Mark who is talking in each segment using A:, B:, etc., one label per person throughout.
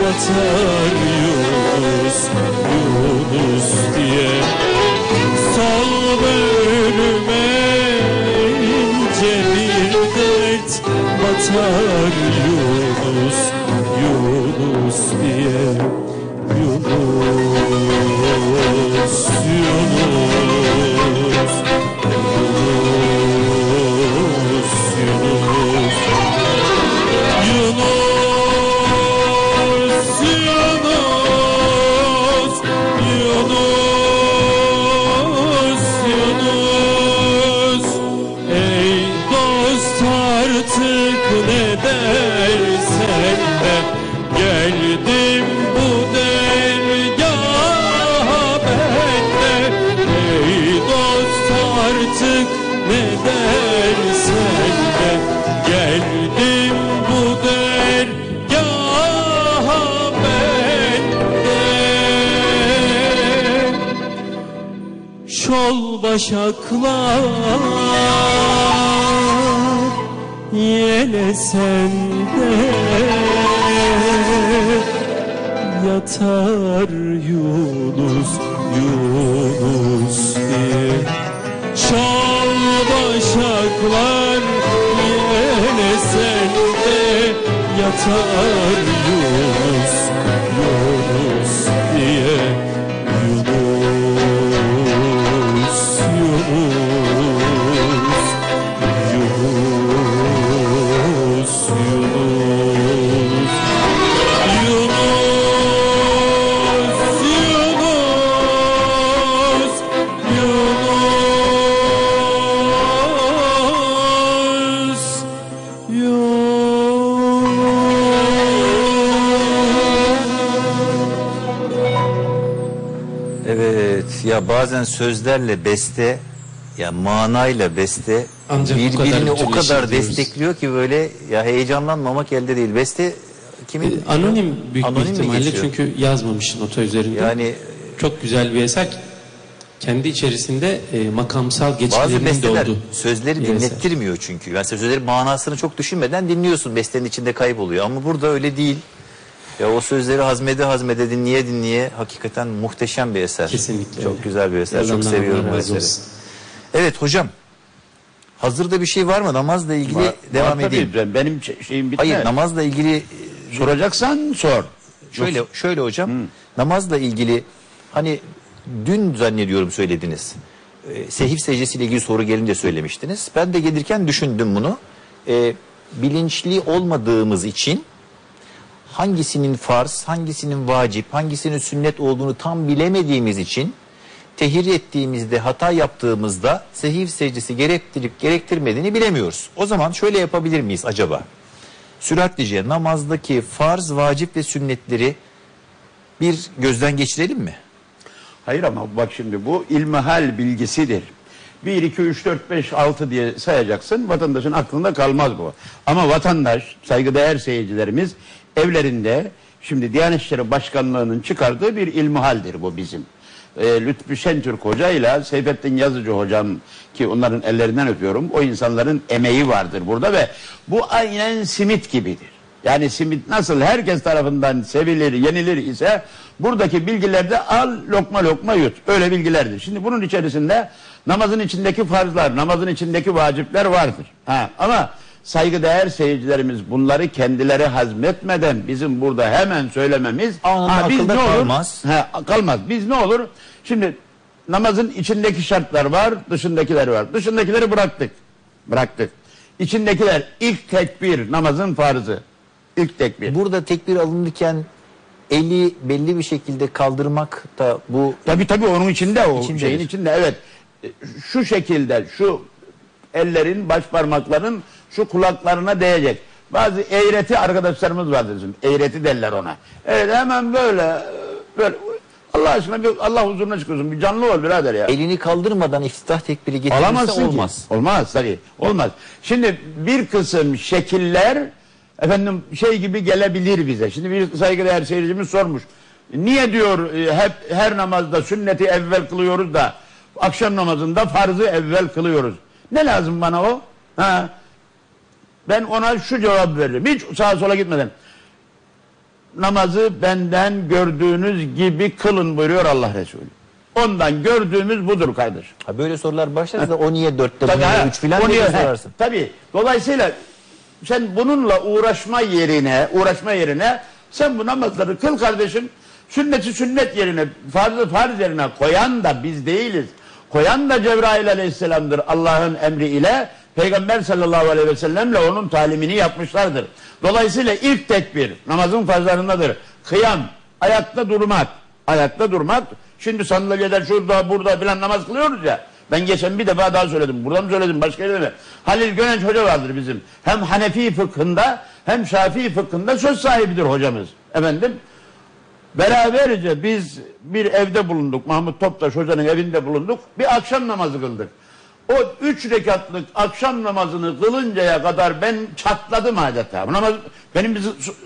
A: batar Yunus Yunus diye. Sol bölüme ince bir dert batar Yunus Yunus diye. Yunus Yunus Şol başaklar. Yelesende yatar Yunus Yunus diye. Şal başaklar yelesende yatar Yunus Yunus diye
B: Bazen sözlerle beste ya manayla beste
C: Ancak
B: birbirini o kadar destekliyor ki böyle ya heyecanlanmamak elde değil. Beste kimin?
C: E, Anonim büyük
B: Anonim
C: bir ihtimalle çünkü yazmamış nota üzerinde.
B: Yani
C: çok güzel bir eser. Kendi içerisinde e, makamsal
B: bazı
C: geçişlerinin de
B: besteler sözleri dinlettirmiyor çünkü. Yani sözlerin manasını çok düşünmeden dinliyorsun. Bestenin içinde kayboluyor ama burada öyle değil. Ya o sözleri hazmede hazmede dinleye dinleye hakikaten muhteşem bir eser.
C: Kesinlikle
B: Çok
C: öyle.
B: güzel bir eser. Çok
C: Yazanlardan
B: seviyorum bu eseri.
C: olsun.
B: Evet hocam. Hazırda bir şey var mı? Namazla ilgili
D: Var-
B: devam
D: var tabii.
B: edeyim.
D: Ben- Benim şey- şeyim bitmez.
B: Hayır namazla ilgili
D: Soracaksan sor.
B: şöyle şöyle hocam. Namazla ilgili hani dün zannediyorum söylediniz. E, sehif secdesiyle ilgili soru gelince söylemiştiniz. Ben de gelirken düşündüm bunu. E, bilinçli olmadığımız için hangisinin farz, hangisinin vacip, hangisinin sünnet olduğunu tam bilemediğimiz için tehir ettiğimizde, hata yaptığımızda sehif secdesi gerektirip gerektirmediğini bilemiyoruz. O zaman şöyle yapabilir miyiz acaba? Süratlice namazdaki farz, vacip ve sünnetleri bir gözden geçirelim mi?
D: Hayır ama bak şimdi bu ilmihal bilgisidir. 1, 2, 3, 4, 5, 6 diye sayacaksın. Vatandaşın aklında kalmaz bu. Ama vatandaş, saygıdeğer seyircilerimiz evlerinde şimdi Diyanet İşleri Başkanlığı'nın çıkardığı bir ilmihaldir bu bizim. Ee, Lütfü Şentürk Hoca ile Seyfettin Yazıcı Hocam ki onların ellerinden öpüyorum. O insanların emeği vardır burada ve bu aynen simit gibidir. Yani simit nasıl herkes tarafından sevilir, yenilir ise buradaki bilgilerde al lokma lokma yut. Öyle bilgilerdir. Şimdi bunun içerisinde namazın içindeki farzlar, namazın içindeki vacipler vardır. Ha, ama saygıdeğer seyircilerimiz bunları kendileri hazmetmeden bizim burada hemen söylememiz
B: Anında
D: ha, biz ne olur?
B: kalmaz.
D: Ha, kalmaz. Biz ne olur? Şimdi namazın içindeki şartlar var, dışındakiler var. Dışındakileri bıraktık. Bıraktık. İçindekiler ilk tekbir namazın farzı. İlk tekbir.
B: Burada tekbir alınırken eli belli bir şekilde kaldırmak da bu
D: Tabii tabii onun içinde o
B: İçindedir.
D: şeyin içinde evet. E, Şu şekilde şu ellerin baş parmakların şu kulaklarına değecek. Bazı eğreti arkadaşlarımız vardır bizim. Eğreti derler ona. Evet hemen böyle böyle Allah aşkına bir Allah huzuruna çıkıyorsun. Bir canlı ol birader ya.
B: elini kaldırmadan iftitah tekbiri getirirse
D: Alamazsın
B: olmaz.
D: ki. Olmaz tabii. Olmaz. Şimdi bir kısım şekiller efendim şey gibi gelebilir bize. Şimdi bir saygıdeğer seyircimiz sormuş. Niye diyor e, hep her namazda sünneti evvel kılıyoruz da akşam namazında farzı evvel kılıyoruz. Ne lazım bana o? Ha. Ben ona şu cevap veririm. Hiç sağa sola gitmeden. namazı benden gördüğünüz gibi kılın buyuruyor Allah Resulü. Ondan gördüğümüz budur kardeş.
B: Ha böyle sorular başlarsa o niye dörtte bu niye üç filan diye sorarsın.
D: Tabii. Dolayısıyla sen bununla uğraşma yerine, uğraşma yerine sen bu namazları kıl kardeşim. Sünneti sünnet yerine, farzı farz yerine koyan da biz değiliz. Koyan da Cebrail aleyhisselamdır Allah'ın emri ile. Peygamber sallallahu aleyhi ve sellemle onun talimini yapmışlardır. Dolayısıyla ilk tekbir namazın farzlarındadır. Kıyam, ayakta durmak. Ayakta durmak. Şimdi sandalyede şurada burada filan namaz kılıyoruz ya. Ben geçen bir defa daha söyledim. Burada mı söyledim başka yerde mi? Halil Gönenç Hoca vardır bizim. Hem Hanefi fıkhında hem Şafii fıkhında söz sahibidir hocamız. Efendim beraberce biz bir evde bulunduk. Mahmut Toptaş Hoca'nın evinde bulunduk. Bir akşam namazı kıldık. O üç rekatlık akşam namazını kılıncaya kadar ben çatladım adeta. Namaz, benim bir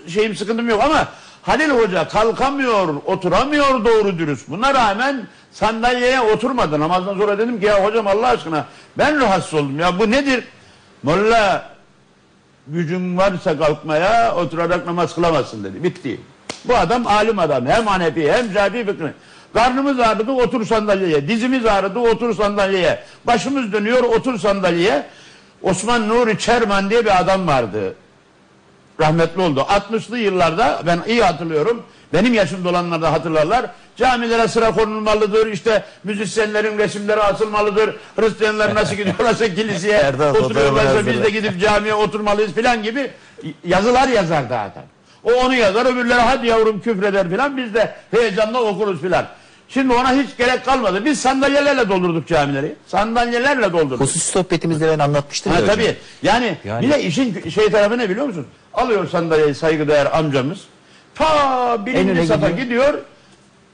D: şeyim sıkıntım yok ama Halil Hoca kalkamıyor, oturamıyor doğru dürüst. Buna rağmen sandalyeye oturmadı. Namazdan sonra dedim ki ya hocam Allah aşkına ben rahatsız oldum. Ya bu nedir? Molla gücün varsa kalkmaya oturarak namaz kılamazsın dedi. Bitti. Bu adam alim adam. Hem Hanefi hem Şafii fıkhı. Karnımız ağrıdı otur sandalyeye. Dizimiz ağrıdı otur sandalyeye. Başımız dönüyor otur sandalyeye. Osman Nuri Çerman diye bir adam vardı. Rahmetli oldu. 60'lı yıllarda ben iyi hatırlıyorum. Benim yaşımda olanlar da hatırlarlar. Camilere sıra konulmalıdır. İşte müzisyenlerin resimleri asılmalıdır. Hristiyanlar nasıl gidiyorlarsa kiliseye oturuyorlarsa biz de gidip camiye oturmalıyız filan gibi yazılar yazardı adam. O onu yazar öbürleri hadi yavrum küfreder filan biz de heyecanla okuruz filan. Şimdi ona hiç gerek kalmadı. Biz sandalyelerle doldurduk camileri. Sandalyelerle doldurduk.
B: Hususi sohbetimizde ben anlatmıştım
D: Ha,
B: ya hocam.
D: tabii. Yani,
B: Yani-
D: bir de işin şey tarafı ne biliyor musun? Alıyor sandalyeyi saygıdeğer amcamız. Ta birinci safa
B: gidiyor.
D: gidiyor.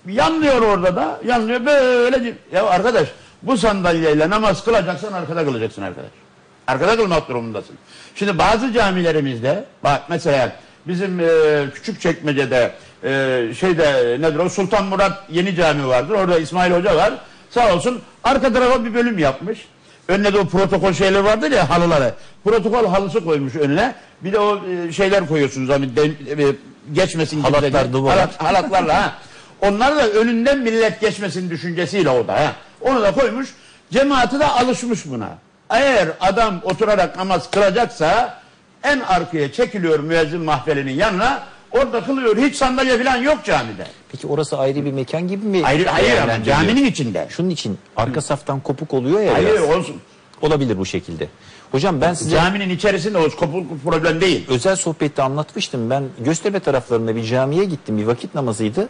D: Yanlıyor orada da. Yanlıyor böyle. Ya arkadaş bu sandalyeyle namaz kılacaksan arkada kılacaksın arkadaş. Arkada kılmak durumundasın. Şimdi bazı camilerimizde bak mesela bizim e, küçük çekmecede e, şeyde nedir o Sultan Murat yeni cami vardır. Orada İsmail Hoca var. Sağ olsun arka tarafa bir bölüm yapmış. Önüne de o protokol şeyleri vardır ya halıları. Protokol halısı koymuş önüne. Bir de o e, şeyler koyuyorsunuz hani de, e, geçmesin.
B: Halatlar,
D: de-
B: duvar.
D: Halat- halatlarla ha. Onlar da önünden millet geçmesin düşüncesiyle o da ha. Onu da koymuş. Cemaati de alışmış buna. Eğer adam oturarak namaz kılacaksa en arkaya çekiliyor müezzin mahfilinin yanına. Orada kılıyor. Hiç sandalye falan yok camide.
B: Peki orası ayrı bir mekan gibi mi?
D: Hayır hayır ama
B: değerlendiriliyor?
D: caminin içinde.
B: Şunun için arka saftan kopuk oluyor ya
D: Hayır
B: biraz.
D: olsun.
B: Olabilir bu şekilde. Hocam ben size
D: Caminin içerisinde o kopuk problem değil.
B: özel sohbette anlatmıştım. Ben Göztepe taraflarında bir camiye gittim. Bir vakit namazıydı.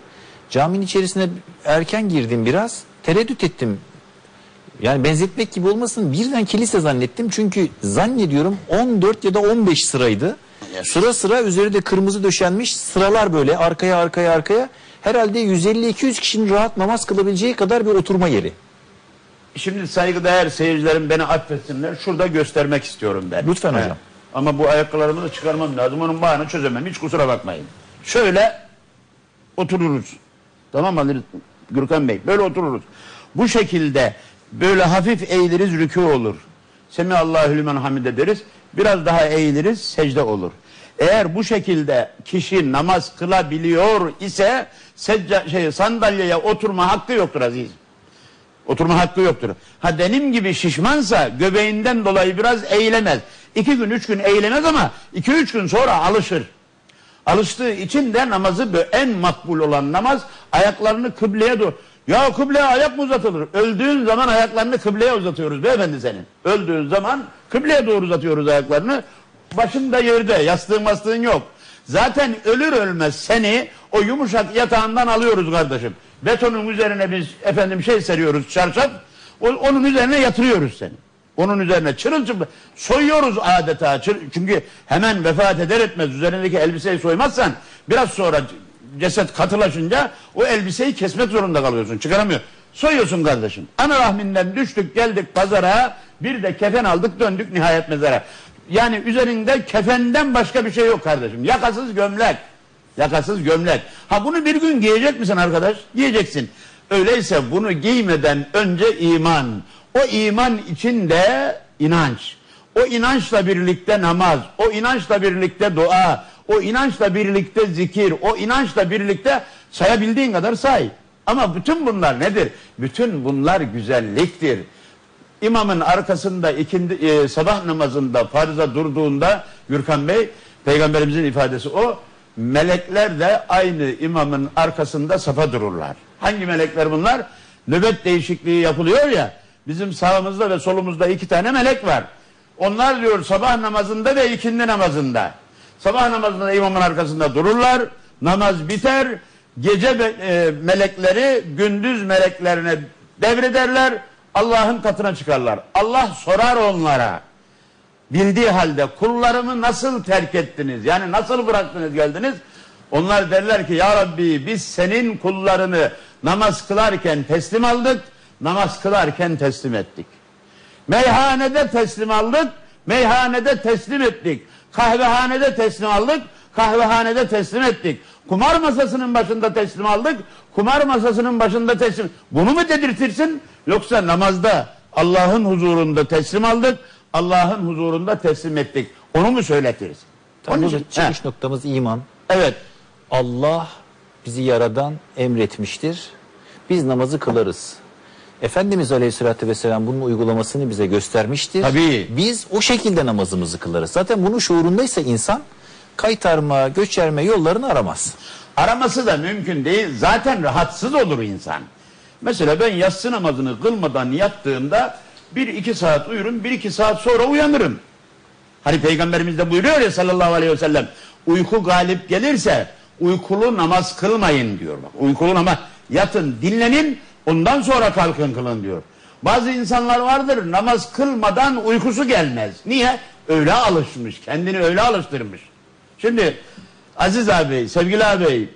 B: Caminin içerisine erken girdim biraz. Tereddüt ettim. Yani benzetmek gibi olmasın birden kilise zannettim. Çünkü zannediyorum 14 ya da 15 sıraydı. Sıra sıra üzerinde kırmızı döşenmiş sıralar böyle arkaya arkaya arkaya. Herhalde 150-200 kişinin rahat namaz kılabileceği kadar bir oturma yeri.
D: Şimdi saygıdeğer seyircilerim beni affetsinler. Şurada göstermek istiyorum ben.
B: Lütfen hocam.
D: Ama bu ayakkabılarımı da çıkarmam lazım. Onun bağını çözemem. Hiç kusura bakmayın. Şöyle otururuz. Tamam mı Ali Gürkan Bey? Böyle otururuz. Bu şekilde böyle hafif eğiliriz rükû olur. Semi Allahu limen hamide deriz. Biraz daha eğiliriz secde olur. Eğer bu şekilde kişi namaz kılabiliyor ise secca, şey, sandalyeye oturma hakkı yoktur aziz. Oturma hakkı yoktur. Ha benim gibi şişmansa göbeğinden dolayı biraz eğilemez. İki gün üç gün eğilemez ama iki üç gün sonra alışır. Alıştığı için de namazı en makbul olan namaz ayaklarını kıbleye doğru. Ya kıbleye ayak mı uzatılır? Öldüğün zaman ayaklarını kıbleye uzatıyoruz beyefendi senin. Öldüğün zaman kıbleye doğru uzatıyoruz ayaklarını. Başın da yerde yastığın bastığın yok. Zaten ölür ölmez seni o yumuşak yatağından alıyoruz kardeşim. Betonun üzerine biz efendim şey seriyoruz çarşaf. Onun üzerine yatırıyoruz seni. Onun üzerine çırılçıplak soyuyoruz adeta. Çünkü hemen vefat eder etmez üzerindeki elbiseyi soymazsan biraz sonra ceset katılaşınca o elbiseyi kesmek zorunda kalıyorsun. Çıkaramıyor. Soyuyorsun kardeşim. Ana rahminden düştük geldik pazara bir de kefen aldık döndük nihayet mezara. Yani üzerinde kefenden başka bir şey yok kardeşim. Yakasız gömlek. Yakasız gömlek. Ha bunu bir gün giyecek misin arkadaş? Giyeceksin. Öyleyse bunu giymeden önce iman. O iman içinde inanç. O inançla birlikte namaz, o inançla birlikte dua, O inançla birlikte zikir, o inançla birlikte sayabildiğin kadar say. Ama bütün bunlar nedir? Bütün bunlar güzelliktir. İmamın arkasında ikindi, e, sabah namazında farza durduğunda Gürkan Bey peygamberimizin ifadesi o. Melekler de aynı imamın arkasında safa dururlar. Hangi melekler bunlar? Nöbet değişikliği yapılıyor ya. Bizim sağımızda ve solumuzda iki tane melek var. Onlar diyor sabah namazında ve ikindi namazında. Sabah namazında imamın arkasında dururlar. Namaz biter. Gece e, melekleri gündüz meleklerine devrederler. Allah'ın katına çıkarlar. Allah sorar onlara. Bildiği halde kullarımı nasıl terk ettiniz? Yani nasıl bıraktınız geldiniz? Onlar derler ki ya Rabbi biz senin kullarını namaz kılarken teslim aldık. Namaz kılarken teslim ettik. Meyhanede teslim aldık, meyhanede teslim ettik. Kahvehanede teslim aldık, kahvehanede teslim ettik. Kumar masasının başında teslim aldık, kumar masasının başında teslim. Bunu mu dedirtirsin? Yoksa namazda Allah'ın huzurunda teslim aldık, Allah'ın huzurunda teslim ettik. Onu mu söyletiriz?
B: Burada
D: için-
B: çıkış
D: Heh,
B: noktamız iman.
D: evet.
B: Allah bizi yaradan emretmiştir. Biz namazı kılarız. Efendimiz Aleyhisselatü Vesselam bunun uygulamasını bize göstermiştir.
D: Tabii.
B: Biz o şekilde namazımızı kılarız. Zaten bunun şuurundaysa insan kaytarma, göçerme yollarını aramaz.
D: Araması da mümkün değil. Zaten rahatsız olur insan. Mesela ben yatsı namazını kılmadan yattığımda bir iki saat uyurum, bir iki saat sonra uyanırım. Hani peygamberimiz de buyuruyor ya sallallahu aleyhi ve sellem. Uyku galip gelirse uykulu namaz kılmayın diyor. Bak, uykulu namaz yatın dinlenin ondan sonra kalkın kılın diyor. Bazı insanlar vardır namaz kılmadan uykusu gelmez. Niye? Öyle alışmış. Kendini öyle alıştırmış. Şimdi Aziz abi, sevgili abi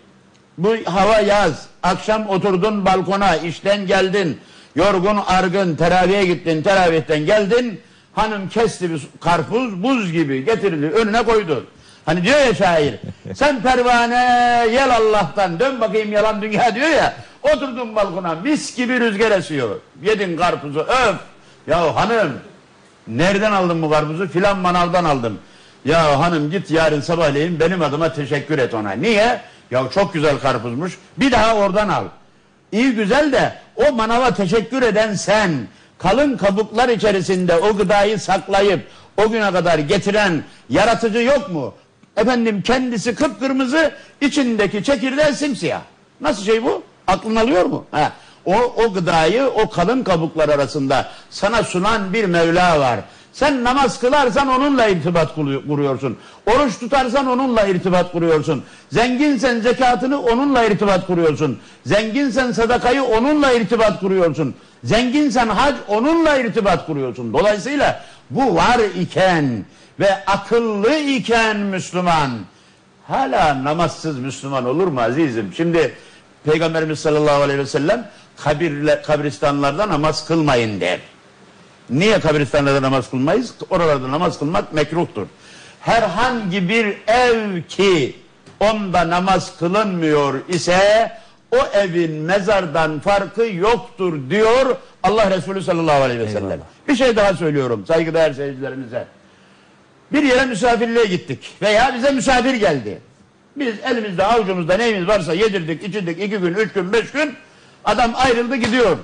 D: bu hava yaz. Akşam oturdun balkona, işten geldin. Yorgun, argın, teraviye gittin, teravihten geldin. Hanım kesti bir karpuz, buz gibi getirdi, önüne koydu. Hani diyor ya şair, sen pervane yel Allah'tan, dön bakayım yalan dünya diyor ya. Oturdun balkona, mis gibi rüzgar esiyor. Yedin karpuzu, öf. Ya hanım, Nereden aldın bu karpuzu? Filan manavdan aldım. Ya hanım git yarın sabahleyin benim adıma teşekkür et ona. Niye? Ya çok güzel karpuzmuş. Bir daha oradan al. İyi güzel de o manava teşekkür eden sen kalın kabuklar içerisinde o gıdayı saklayıp o güne kadar getiren yaratıcı yok mu? Efendim kendisi kıpkırmızı içindeki çekirdeği simsiyah. Nasıl şey bu? Aklın alıyor mu? Ha. O, o gıdayı o kalın kabuklar arasında sana sunan bir Mevla var. Sen namaz kılarsan onunla irtibat kuruyorsun. Oruç tutarsan onunla irtibat kuruyorsun. Zenginsen zekatını onunla irtibat kuruyorsun. Zenginsen sadakayı onunla irtibat kuruyorsun. Zenginsen hac onunla irtibat kuruyorsun. Dolayısıyla bu var iken ve akıllı iken Müslüman hala namazsız Müslüman olur mu azizim? Şimdi Peygamberimiz sallallahu aleyhi ve sellem kabirle, kabristanlarda namaz kılmayın der. Niye kabristanlarda namaz kılmayız? Oralarda namaz kılmak mekruhtur. Herhangi bir ev ki onda namaz kılınmıyor ise o evin mezardan farkı yoktur diyor Allah Resulü sallallahu aleyhi ve sellem.
B: Eyvallah.
D: Bir şey daha söylüyorum saygıdeğer seyircilerimize. Bir yere misafirliğe gittik veya bize misafir geldi. Biz elimizde avucumuzda neyimiz varsa yedirdik, içirdik iki gün, üç gün, beş gün. Adam ayrıldı gidiyor.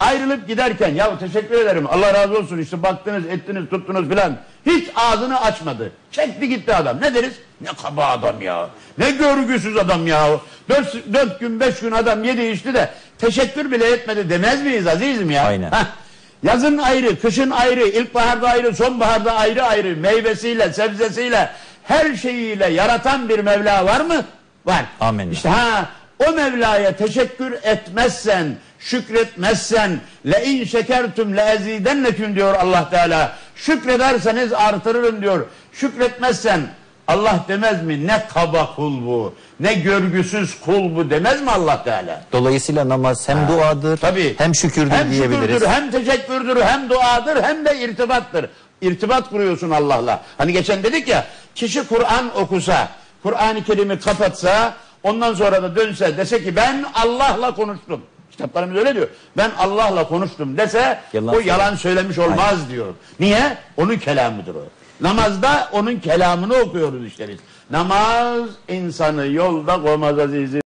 D: Ayrılıp giderken ya teşekkür ederim Allah razı olsun işte baktınız ettiniz tuttunuz filan. Hiç ağzını açmadı. Çekti gitti adam. Ne deriz? Ne kaba adam ya. Ne görgüsüz adam ya. Dört, dört gün beş gün adam yedi içti de teşekkür bile etmedi demez miyiz azizim ya?
B: Aynen.
D: Hah. Yazın ayrı, kışın ayrı, ilkbaharda ayrı, sonbaharda ayrı ayrı, meyvesiyle, sebzesiyle, her şeyiyle yaratan bir Mevla var mı? Var.
B: Amenna.
D: İşte ha o Mevla'ya teşekkür etmezsen, şükretmezsen, le in şekertum le ezidenneküm diyor Allah Teala. Şükrederseniz artırırım diyor. Şükretmezsen Allah demez mi ne kaba kul bu, ne görgüsüz kul bu demez mi Allah Teala?
B: Dolayısıyla namaz hem duadır
D: Tabii.
B: hem şükürdür
D: hem
B: diyebiliriz.
D: şükürdür, hem teşekkürdür, hem duadır, hem de irtibattır. İrtibat kuruyorsun Allah'la. Hani geçen dedik ya, kişi Kur'an okusa, Kur'an-ı Kerim'i kapatsa, ondan sonra da dönse, dese ki ben Allah'la konuştum. Kitaplarımız öyle diyor. Ben Allah'la konuştum dese,
B: Yalan
D: o yalan söylemiş olmaz diyor. Niye? Onun kelamıdır o. Namazda onun kelamını okuyoruz işte biz. Namaz insanı yolda koymaz azizim.